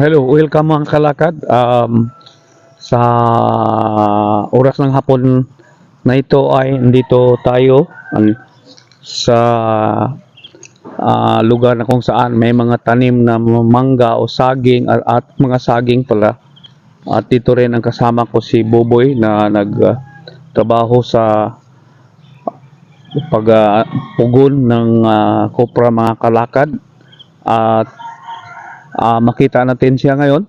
Hello, welcome mga kalakad. Um, sa oras ng hapon na ito ay nandito tayo an- sa ah, lugar na kung saan may mga tanim na mangga o saging at, at mga saging pala. At dito rin ang kasama ko si Boboy na nagtrabaho sa pagpugon ng ah, kopra mga kalakad. At Ah, makita natin siya ngayon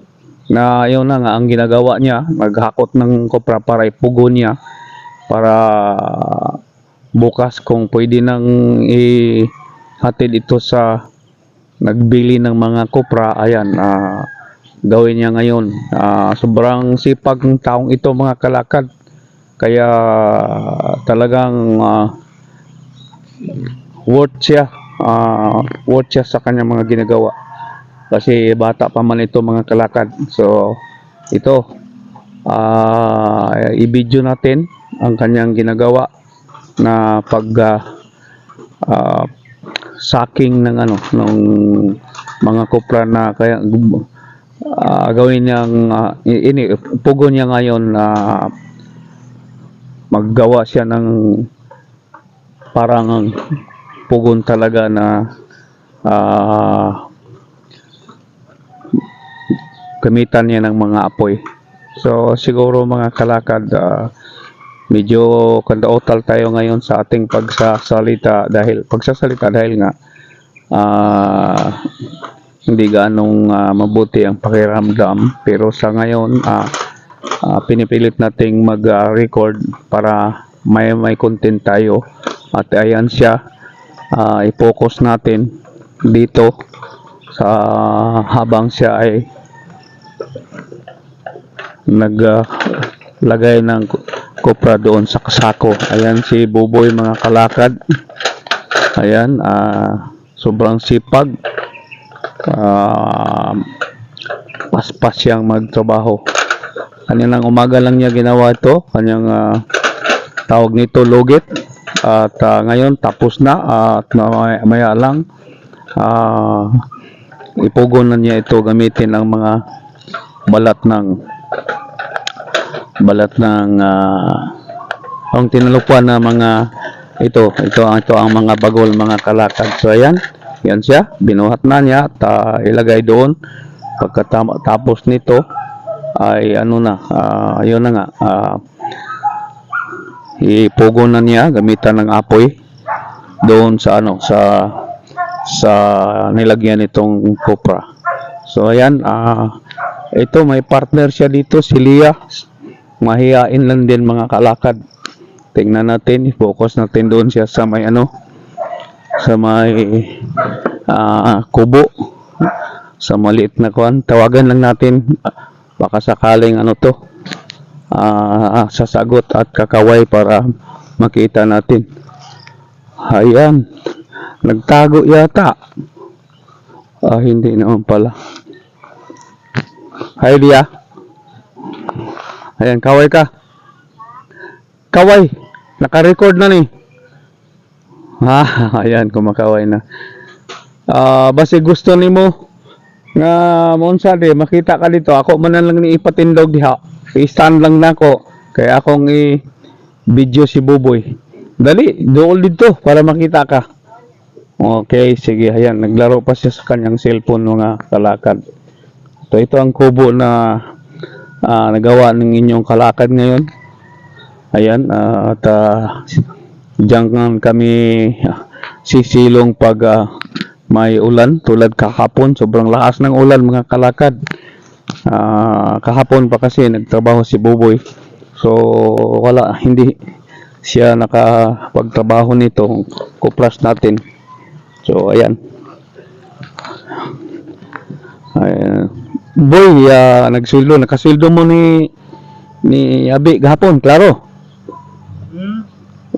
na yun na nga ang ginagawa niya, maghakot ng kopra para ipugon niya para bukas kung pwede nang ihatid ito sa nagbili ng mga kopra, ayan, ah, gawin niya ngayon. Ah, sobrang sipag ng taong ito mga kalakad. Kaya talagang ah, worth siya, ah, worth siya sa kanyang mga ginagawa kasi bata pa man ito mga kalakad. So, ito, ah i-video natin ang kanyang ginagawa na pag ah, ah, saking ng ano ng mga kopra na kaya ah, gawin niyang ah, ini pugo niya ngayon na maggawa siya ng parang pugon talaga na ah gamitan niya ng mga apoy. So siguro mga kalakad ah, medyo kandaotal tayo ngayon sa ating pagsasalita dahil pagsasalita dahil nga ah, hindi ganong ah, mabuti ang pakiramdam pero sa ngayon ah, ah, pinipilit nating mag-record para may may content tayo at ayan siya ah, i-focus natin dito sa habang siya ay naglagay ng ku- kopra doon sa kasako. Ayan si Buboy mga kalakad. Ayan, ah, sobrang sipag. Ah, paspas siyang magtrabaho. Kaninang umaga lang niya ginawa ito. Kanyang ah, tawag nito lugit. At ah, ngayon tapos na at maya, maya lang ah, ipugon na niya ito gamitin ang mga balat ng balat ng ah, ang tinalupuan na mga ito ito ang ito ang mga bagol mga kalakad. So ayan yan siya binuhat na niya at ah, ilagay doon. Pagkatapos nito ay ano na ah, ayun na nga ah, ipugo na niya gamitan ng apoy doon sa ano sa sa nilagyan nitong kopra so ayan ah ito may partner siya dito si Lia mahihain lang din mga kalakad. Tingnan natin focus natin doon siya sa may ano sa may ah, kubo. Sa maliit na kuan tawagan lang natin. Baka sakaling ano to ah, sasagot at kakaway para makita natin. Ayan. Nagtago yata. Ah, hindi naman pala Hi, Lia. Ayan, kaway ka. Kaway. Naka-record na ni. Ah, ayan, kumakaway na. Ah, basi gusto nimo nga monsa di makita ka dito. Ako man na lang ni ipatindog diha. I-stand lang nako. Kaya akong i video si Buboy. Dali, dool dito para makita ka. Okay, sige, ayan. Naglaro pa siya sa kanyang cellphone mga kalakad. So ito ang kubo na ah, nagawa ng inyong kalakad ngayon. Ayan, ah, at uh, diyan kami ah, sisilong pag ah, may ulan tulad kahapon. Sobrang lakas ng ulan mga kalakad. Ah, kahapon pa kasi nagtrabaho si Buboy. So wala, hindi siya nakapagtrabaho nito. Kuplas natin. So ayan. Ayan. Boy, ah, nagsuldo, nakasuldo mo ni ni Abi gahapon, klaro. Hmm,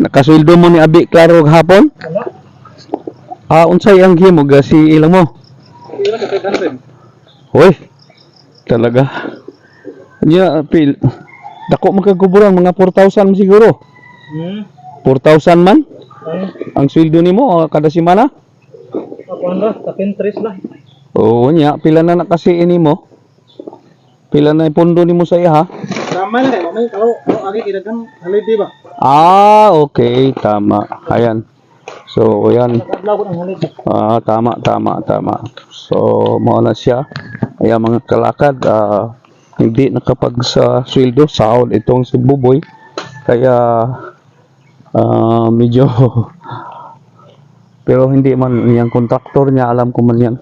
Nakasuldo mo ni Abi klaro gahapon? Ah, unsay ang himo ga si ilang mo? Hoy. Talaga. Nya pil. Dako magkaguburan mga 4,000 man siguro. Hmm, 4,000 man ay, ang sweldo nimo ah, kada semana? ako ano, tapin tres lah. Oo nya, pila na na kasi ini mo? Pila na ipundo ni mo sa iya ha? Tama na kayo. May kalau kalau agi kidagan halid di ba? Ah, okay, tama. Ayan. So, ayan. Ah, tama, tama, tama. So, mao na siya. Ayan mga kalakad, ah, hindi nakapag sa sweldo, sahod itong si Buboy. Kaya, ah, medyo, pero hindi man yung kontraktor niya, alam ko man yan,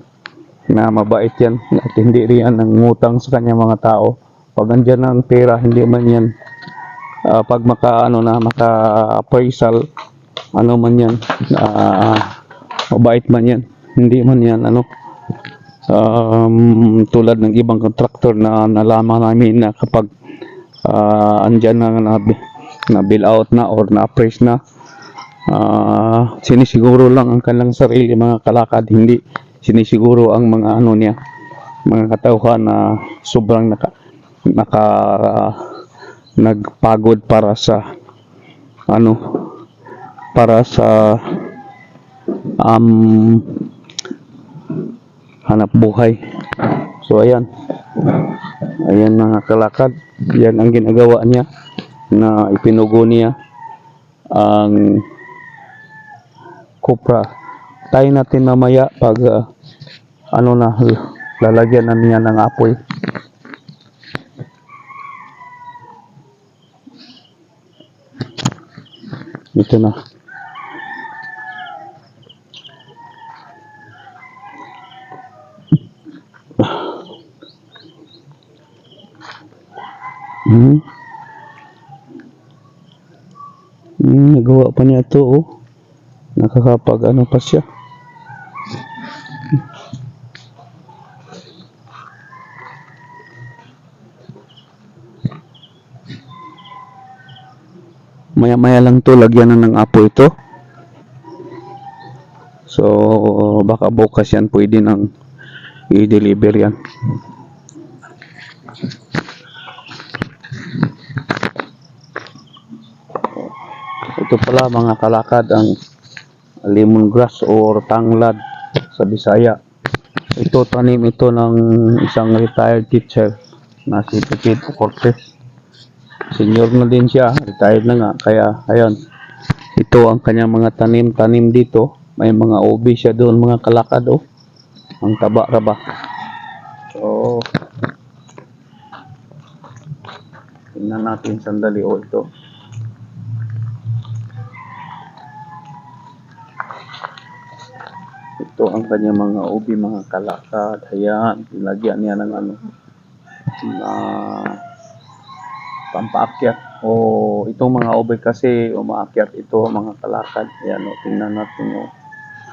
na mabait yan. At hindi rin yan ang ngutang sa kanya mga tao. Pag andyan ang pera, hindi man yan, ah, pag maka, ano na, maka appraisal, ano man yan, ah, mabait man yan. Hindi man yan, ano, um, tulad ng ibang contractor na nalaman namin na kapag ah, andyan na na, na bill out na or na appraise na ah, sinisiguro lang ang kanilang sarili mga kalakad hindi sinisiguro ang mga ano niya mga katauhan na sobrang naka, naka nagpagod para sa ano para sa um, hanap buhay. So ayan. Ayan mga kalakad. Yan ang ginagawa niya na ipinugo niya ang Cupra. Tayo natin mamaya pag ah, ano na lalagyan na niya ng apoy. Ito na. Hmm. Hmm, nagawa pa niya to oh. Nakakapag ano pa siya. Maya-maya lang to, lagyan na ng apo ito. So, baka bukas yan pwede nang i-deliver yan. Ito pala mga kalakad ang lemongrass or tanglad sa Bisaya. Ito tanim ito ng isang retired teacher na si Pepito Cortez. Senior na din siya, retired na nga. Kaya ayun, ito ang kanyang mga tanim-tanim dito. May mga ubi siya doon mga kalakad oh. Ang taba-raba. So, tingnan natin sandali oh ito. Ito ang kanyang mga ubi, mga kalakad. Ayan, nilagyan niya ng ano, na pampaakyat. O itong mga ubi kasi umaakyat ito, mga kalakad. Ayan, o, tingnan natin o.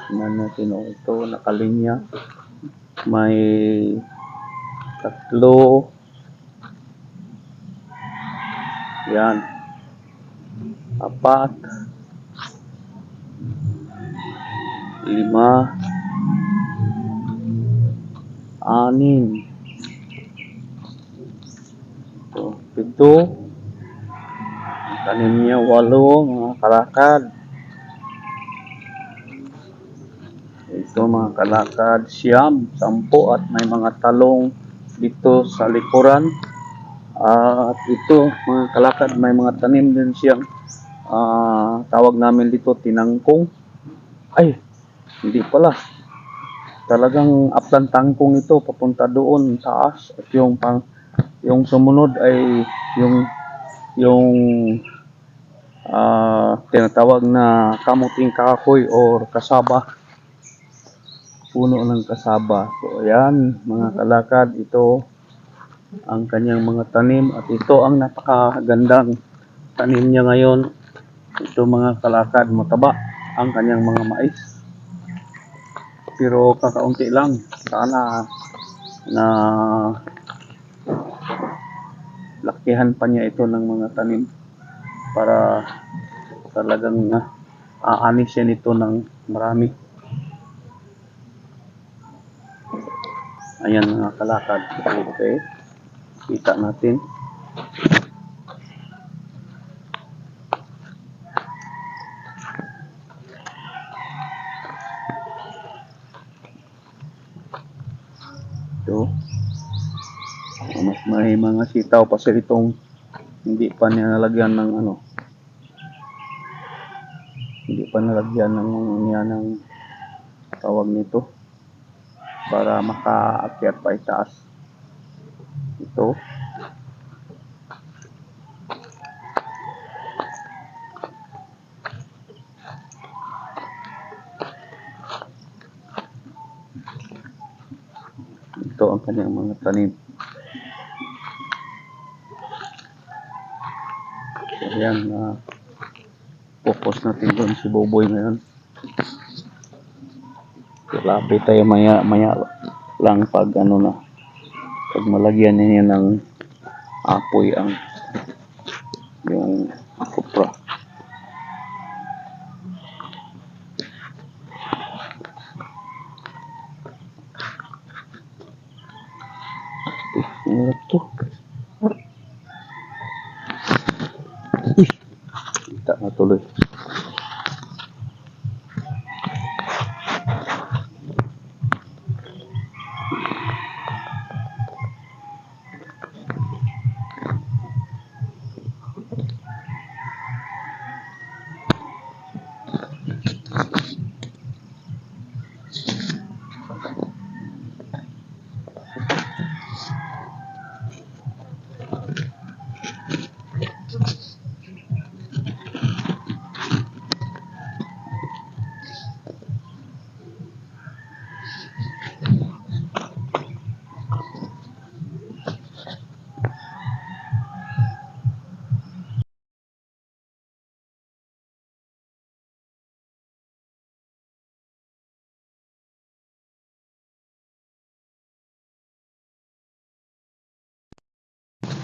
Tingnan natin o. Ito, nakalinya. May tatlo. Yan. Apat. lima, anim, ito, pito, tanim niya, walo, mga kalakad. Ito mga kalakad, siyam, sampo at may mga talong dito sa likuran. At ito mga kalakad, may mga tanim din siyang ah, tawag namin dito tinangkong. Ay, hindi pala. Talagang upland tangkong ito papunta doon taas at yung pang yung sumunod ay yung yung ah, tinatawag na kamuting kahoy or kasaba. Puno ng kasaba. So ayan mga kalakad ito ang kanyang mga tanim at ito ang napakagandang tanim niya ngayon. Ito mga kalakad mataba ang kanyang mga mais. Pero kakaunti lang. Sana na lakihan pa niya ito ng mga tanim para talagang uh, aanis siya nito ng marami. Ayan mga kalakad. Okay kita natin ito Mas may mga sitaw pa sila itong hindi pa niya nalagyan ng ano. Hindi pa nalagyan ng niya ng tawag nito para makaakyat pa itaas. Ito. Ito ang kanyang mga tanim. Ayan, na focus natin doon si Boboy ngayon. Lapit tayo maya, maya lang pag ano na, pag malagyan niya ng apoy ang yung kupra. Eh,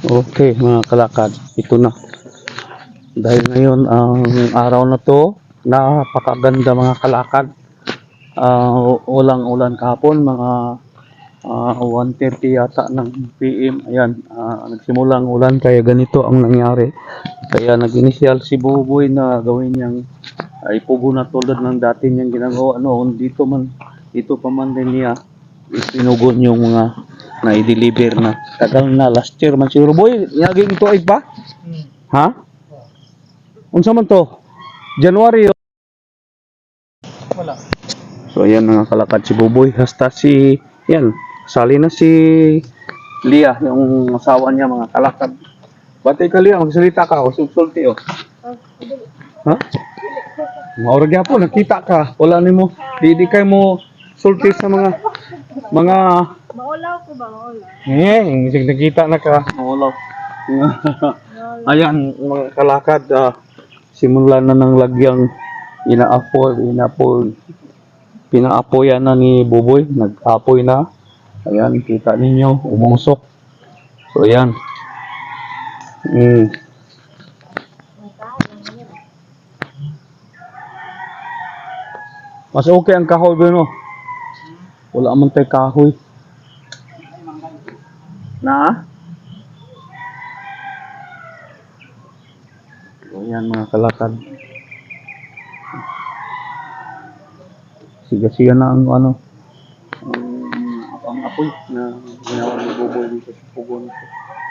Okay, mga kalakad, ito na. Dahil ngayon ang araw na to, napakaganda mga kalakad. Ah, ulang-ulan kahapon, mga ah, 1.30 yata ng PM. Ayan, ah, nagsimulang ulan kaya ganito ang nangyari. Kaya nag-initial si Buboy na gawin niyang ay pugo na tulad ng dati niyang ginagawa noon. Dito man, dito pa man din niya isinugon yung mga na i-deliver na. Tagal na last year man siguro. Boy yaging ito ay pa? Ha? Unsa man to? January. Yun. Wala. so ayan mga kalakad si Buboy hasta si yan sali na si Lia yung asawa niya mga kalakad. Batay ka Lia magsalita ka o sulti o. Ha? Maura gyapon nakita ka. Wala nimo di di kay mo sulti sa mga mga Maulaw ko ba? Maulaw. Eh, isig nakita na ka. Wala. Ayan, mga kalakad, ah, simulan na ng lagyang inaapoy, inaapoy. Pinaapoyan na ni Buboy, nag-apoy na. Ayan, kita ninyo, umusok. So, ayan. Mm. Mas okay ang kahoy ba no? Wala man tayo kahoy. Na? So, yan mga kalakad. Siga-siga na ang ano, ang, ang apoy na ginawa ni Boboy dito sa pugon. Yan.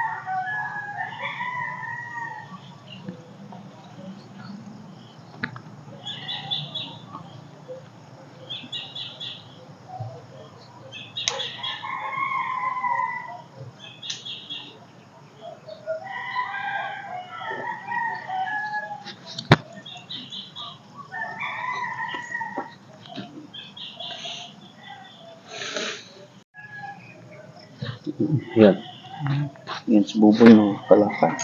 Boboy ng kalakad.